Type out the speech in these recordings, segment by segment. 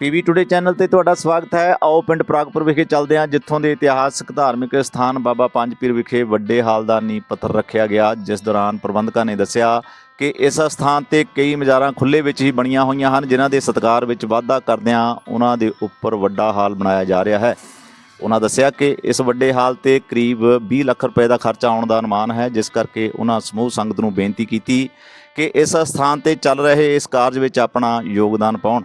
PV today channel ਤੇ ਤੁਹਾਡਾ ਸਵਾਗਤ ਹੈ। ਆਓ ਪਿੰਡ ਪ੍ਰਾਗਪੁਰ ਵਿਖੇ ਚੱਲਦੇ ਹਾਂ, ਜਿੱਥੋਂ ਦੇ ਇਤਿਹਾਸਕ ਧਾਰਮਿਕ ਸਥਾਨ ਬਾਬਾ ਪੰਜ ਪੀਰ ਵਿਖੇ ਵੱਡੇ ਹਾਲ ਦਾ ਨੀਂਹ ਪੱਥਰ ਰੱਖਿਆ ਗਿਆ, ਜਿਸ ਦੌਰਾਨ ਪ੍ਰਬੰਧਕਾਂ ਨੇ ਦੱਸਿਆ ਕਿ ਇਸ ਸਥਾਨ ਤੇ ਕਈ ਮਜ਼ਾਰਾਂ ਖੁੱਲੇ ਵਿੱਚ ਹੀ ਬਣੀਆਂ ਹੋਈਆਂ ਹਨ, ਜਿਨ੍ਹਾਂ ਦੇ ਸਤਿਕਾਰ ਵਿੱਚ ਵਾਧਾ ਕਰਦਿਆਂ ਉਹਨਾਂ ਦੇ ਉੱਪਰ ਵੱਡਾ ਹਾਲ ਬਣਾਇਆ ਜਾ ਰਿਹਾ ਹੈ। ਉਹਨਾਂ ਦੱਸਿਆ ਕਿ ਇਸ ਵੱਡੇ ਹਾਲ ਤੇ ਕਰੀਬ 20 ਲੱਖ ਰੁਪਏ ਦਾ ਖਰਚਾ ਆਉਣ ਦਾ ਅਨੁਮਾਨ ਹੈ, ਜਿਸ ਕਰਕੇ ਉਹਨਾਂ ਸਮੂਹ ਸੰਗਤ ਨੂੰ ਬੇਨਤੀ ਕੀਤੀ ਕਿ ਇਸ ਸਥਾਨ ਤੇ ਚੱਲ ਰਹੇ ਇਸ ਕਾਰਜ ਵਿੱਚ ਆਪਣਾ ਯੋਗਦਾਨ ਪਾਉਣ।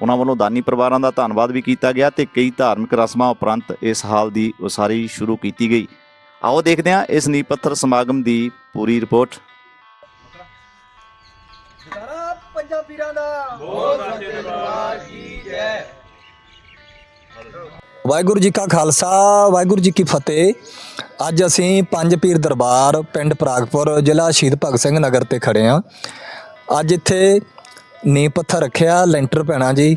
ਉਹਨਾਂ ਵੱਲੋਂ ਦਾਨੀ ਪਰਿਵਾਰਾਂ ਦਾ ਧੰਨਵਾਦ ਵੀ ਕੀਤਾ ਗਿਆ ਤੇ ਕਈ ਧਾਰਮਿਕ ਰਸਮਾਂ ਉਪਰੰਤ ਇਸ ਹਾਲ ਦੀ ਉਸਾਰੀ ਸ਼ੁਰੂ ਕੀਤੀ ਗਈ। ਆਓ ਦੇਖਦੇ ਹਾਂ ਇਸ ਨੀਂਹ ਪੱਥਰ ਸਮਾਗਮ ਦੀ ਪੂਰੀ ਰਿਪੋਰਟ। ਜਕਾਰਾ ਪੰਜਾਂ ਪੀਰਾਂ ਦਾ ਵਾਹਿਗੁਰੂ ਜੀ ਕਾ ਖਾਲਸਾ ਵਾਹਿਗੁਰੂ ਜੀ ਕੀ ਫਤਿਹ। ਅੱਜ ਅਸੀਂ ਪੰਜ ਪੀਰ ਦਰਬਾਰ ਪਿੰਡ ਪ੍ਰਾਗਪੁਰ ਜ਼ਿਲ੍ਹਾ ਸ਼ਹੀਦ ਭਗਤ ਸਿੰਘ ਨਗਰ ਤੇ ਖੜੇ ਆ ਅੱਜ ਇੱਥੇ ਨੀਂਹ ਪੱਥਰ ਰੱਖਿਆ, ਲੈਂਟਰ ਪੈਣਾ ਜੀ।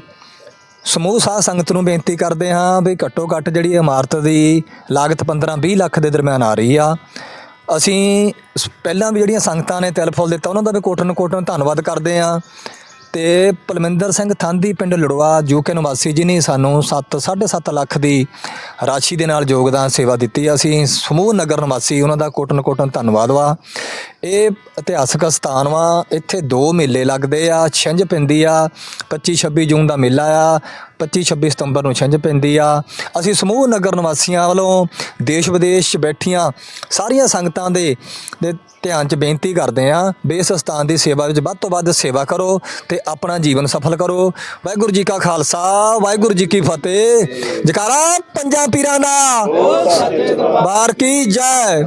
ਸਮੂਹ ਸਾਧ ਸੰਗਤ ਨੂੰ ਬੇਨਤੀ ਕਰਦੇ ਹਾਂ ਵੀ ਘੱਟੋ ਘੱਟ ਜਿਹੜੀ ਇਮਾਰਤ ਦੀ ਲਾਗਤ 15-20 ਲੱਖ ਦੇ ਦਰਮਿਆਨ ਆ ਰਹੀ ਆ। ਅਸੀਂ ਸ- ਪਹਿਲਾਂ ਵੀ ਜਿਹੜੀਆਂ ਸੰਗਤਾਂ ਨੇ ਤਿਲ ਦਿੱਤਾ, ਉਹਨਾਂ ਦਾ ਵੀ ਕੋਟਨ ਕੋਟਨ ਧੰਨਵਾਦ ਕਰਦੇ ਹਾਂ। ਤੇ ਪਲਮਿੰਦਰ ਸਿੰਘ ਥਾਂਦੀ ਪਿੰਡ ਲੜਵਾ ਯੂਕੇ ਨਿਵਾਸੀ ਜੀ ਨੇ ਸਾਨੂੰ 7 7.5 ਲੱਖ ਦੀ ਰਾਸ਼ੀ ਦੇ ਨਾਲ ਯੋਗਦਾਨ ਸੇਵਾ ਦਿੱਤੀ। ਅਸੀਂ ਸਮੂਹ ਨਗਰ ਨਿਵਾਸੀ, ਉਹਨਾਂ ਦਾ ਕੋਟਨ ਕੋਟਨ ਧੰਨਵਾਦ ਵਾ। ਇਹ ਇਤਿਹਾਸਕ ਸਥਾਨ ਵਾ। ਇੱਥੇ ਦੋ ਮੇਲੇ ਲੱਗਦੇ ਆ। ਛਿੰਝ ਪੈਂਦੀ ਆ। 25 26 ਜੂਨ ਦਾ ਮੇਲਾ ਆ। 25 26 ਸਤੰਬਰ ਨੂੰ ਛਿੰਝ ਪੈਂਦੀ ਆ। ਅਸੀਂ ਸਮੂਹ ਨਗਰ ਨਿਵਾਸੀਆਂ ਵੱਲੋਂ ਦੇਸ਼ ਵਿਦੇਸ਼ 'ਚ ਬੈਠੀਆਂ ਸਾਰੀਆਂ ਸੰਗਤਾਂ ਦੇ ਦੇ ਧਿਆਨ 'ਚ ਬੇਨਤੀ ਕਰਦੇ ਆ ਵੀ ਇਸ ਸਥਾਨ ਦੀ ਸੇਵਾ ਵਿੱਚ ਵੱਧ ਤੋਂ ਵੱਧ ਸੇਵਾ ਕਰੋ ਤੇ ਆਪਣਾ ਜੀਵਨ ਸਫਲ ਕਰੋ। ਵਾਹਿਗੁਰੂ ਜੀ ਕਾ ਖਾਲਸਾ, ਵਾਹਿਗੁਰੂ ਜੀ ਕੀ ਫਤਿਹ। ਜਕਾਰਾ, ਪੰਜਾਂ ਪੀਰਾਂ ਦਾ। ਬਾਰ ਕੀ ਜੈ।